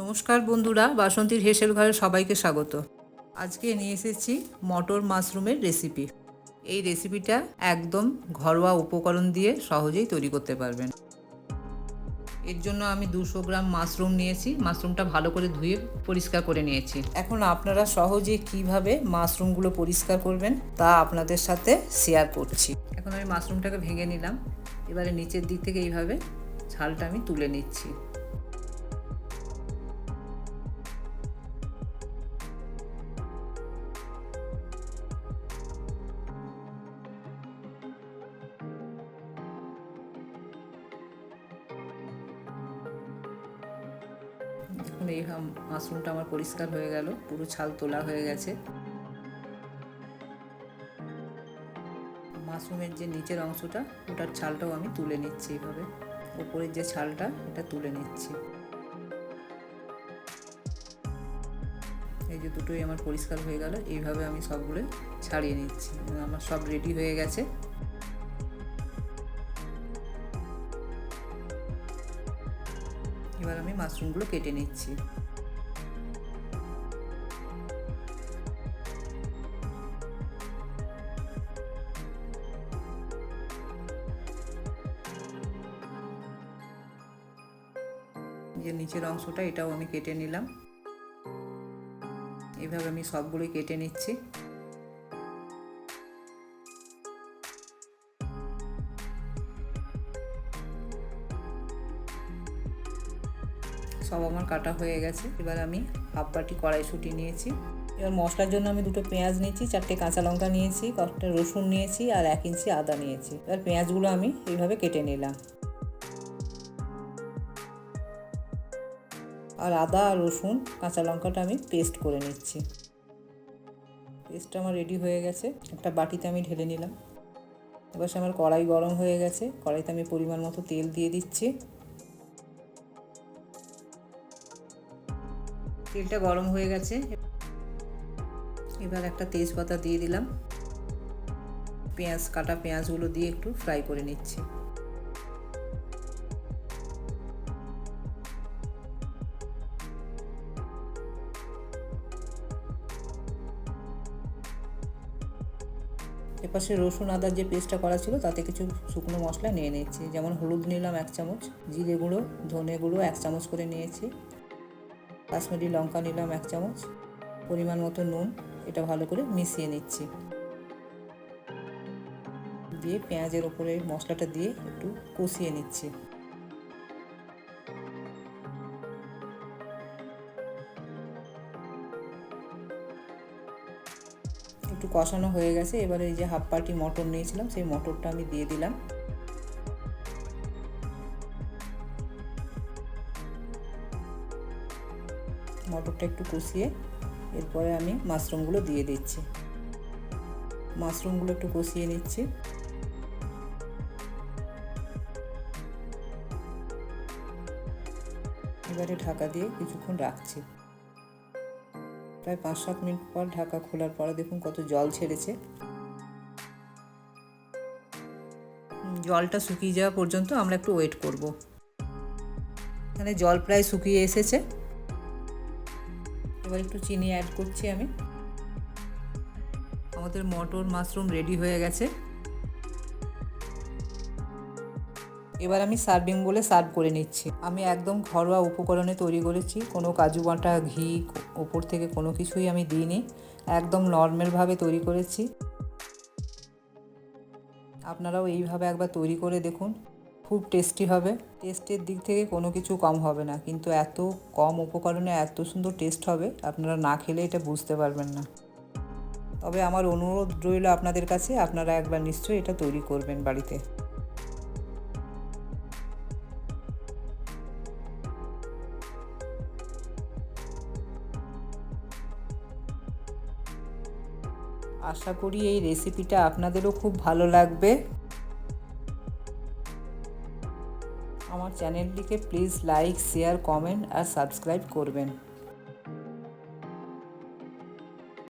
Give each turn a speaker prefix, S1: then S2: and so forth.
S1: নমস্কার বন্ধুরা, বাসন্তীর হেসেল ঘরে সবাইকে স্বাগত। আজকে নিয়ে এসেছি মটর মাশরুমের রেসিপি এই রেসিপিটা একদম ঘরোয়া উপকরণ দিয়ে সহজেই তৈরি করতে পারবেন। এর জন্য আমি দুশো গ্রাম মাশরুম নিয়েছি। মাশরুমটা ভালো করে ধুয়ে পরিষ্কার করে নিয়েছি। এখন আপনারা সহজে কীভাবে মাশরুমগুলো পরিষ্কার করবেন তা আপনাদের সাথে শেয়ার করছি। এখন আমি মাশরুমটাকে ভেঙে নিলাম। এবারে নিচের দিক থেকে এইভাবে ছালটা আমি তুলে নিচ্ছি। এই হাম- মাশরুমটা আমার পরিষ্কার হয়ে গেল, পুরো ছাল তোলা হয়ে গেছে। মাশরুমের যে নিচের অংশটা, ওটার ছালটাও আমি তুলে নিচ্ছি এইভাবে ওপরের যে ছালটা, এটা তুলে নিচ্ছি। এই যে দুটোই আমার পরিষ্কার হয়ে গেল, এইভাবে আমি সবগুলো ছাড়িয়ে নিচ্ছি। আমার সব রেডি হয়ে গেছে। এবার আমি মাশরুমগুলো কেটে নিচ্ছি। যে নিচের অংশটা এটাও আমি কেটে নিলাম। এভাবে আমি সবগুলোই কেটে নিচ্ছি। সব আমার কাটা হয়ে গেছে। এবার আমি হাফ বাটি কড়াইশুঁটি নিয়েছি। এবার মশলার জন্য আমি দুটো পেঁয়াজ নিয়েছি, চারটে কাঁচা লঙ্কা নিয়েছি, কয়েকটা রসুন নিয়েছি আর এক ইঞ্চি আদা নিয়েছি। এবার পেঁয়াজগুলো আমি এইভাবে কেটে নিলাম। আর আদা আর রসুন, কাঁচা লঙ্কাটা আমি পেস্ট করে নিচ্ছি। পেস্টটা আমার রেডি হয়ে গেছে। একটা বাটিতে আমি ঢেলে নিলাম। এবার সে আমার কড়াই গরম হয়ে গেছে। কড়াইতে আমি পরিমাণ মতো তেল দিয়ে দিচ্ছি। তেলটা গরম হয়ে গেছে। এবার একটা তেজপাতা দিয়ে দিলাম। পেঁয়াজ, কাটা পেঁয়াজগুলো দিয়ে একটু ফ্রাই করে নিচ্ছি। এপাশে রসুন, আদার যে পেস্টটা করা ছিল, তাতে কিছু শুকনো মশলা নিয়ে নিয়েছি যেমন হলুদ নিলাম এক চামচ, জিরে গুঁড়ো, ধনে গুঁড়ো এক চামচ করে নিয়েছি। কাশ্মীরি লঙ্কা নিলাম এক চামচ, পরিমাণ মতো নুন, এটা ভালো করে মিশিয়ে নিচ্ছি। দিয়ে পেঁয়াজের ওপরে মশলাটা দিয়ে একটু কষিয়ে নিচ্ছি। একটু কষানো হয়ে গেছে, এবারে এই যে হাফ পাটি মটর নিয়েছিলাম, সেই মটরটা আমি দিয়ে দিলাম। মটরটা একটু কষিয়ে এরপরে আমি মাশরুমগুলো দিয়ে দিচ্ছি। মাশরুমগুলো একটু কষিয়ে নিচ্ছি। এবারে ঢাকা দিয়ে কিছুক্ষণ রাখছি। প্রায় পাঁচ সাত মিনিট পর ঢাকা খোলার পরে দেখুন কত জল ছেড়েছে। জলটা শুকিয়ে যাওয়া পর্যন্ত আমরা একটু ওয়েট করব। এখানে জল প্রায় শুকিয়ে এসেছে। এবার একটু চিনি অ্যাড করছি আমি। আমাদের মটর মাশরুম রেডি হয়ে গেছে। এবার আমি সার্ভিং বলে সার্ভ করে নিচ্ছি। আমি একদম ঘরোয়া উপকরণে তৈরি করেছি। কোনো কাজু বাটা, ঘি, ওপর থেকে কোনো কিছুই আমি দিইনি। একদম নর্মালভাবে তৈরি করেছি। আপনারাও এইভাবে একবার তৈরি করে দেখুন। খুব টেস্টি হবে। টেস্টের দিক থেকে কোনো কিছু কম হবে না। কিন্তু এত কম উপকরণে এত সুন্দর টেস্ট হবে, আপনারা না খেলে এটা বুঝতে পারবেন না। তবে আমার অনুরোধ রইল আপনাদের কাছে, আপনারা একবার নিশ্চয়ই এটা তৈরি করবেন বাড়িতে। আশা করি এই রেসিপিটা আপনাদেরও খুব ভালো লাগবে। আমার চ্যানেলটিকে প্লিজ লাইক শেয়ার কমেন্ট আর সাবস্ক্রাইব করবেন।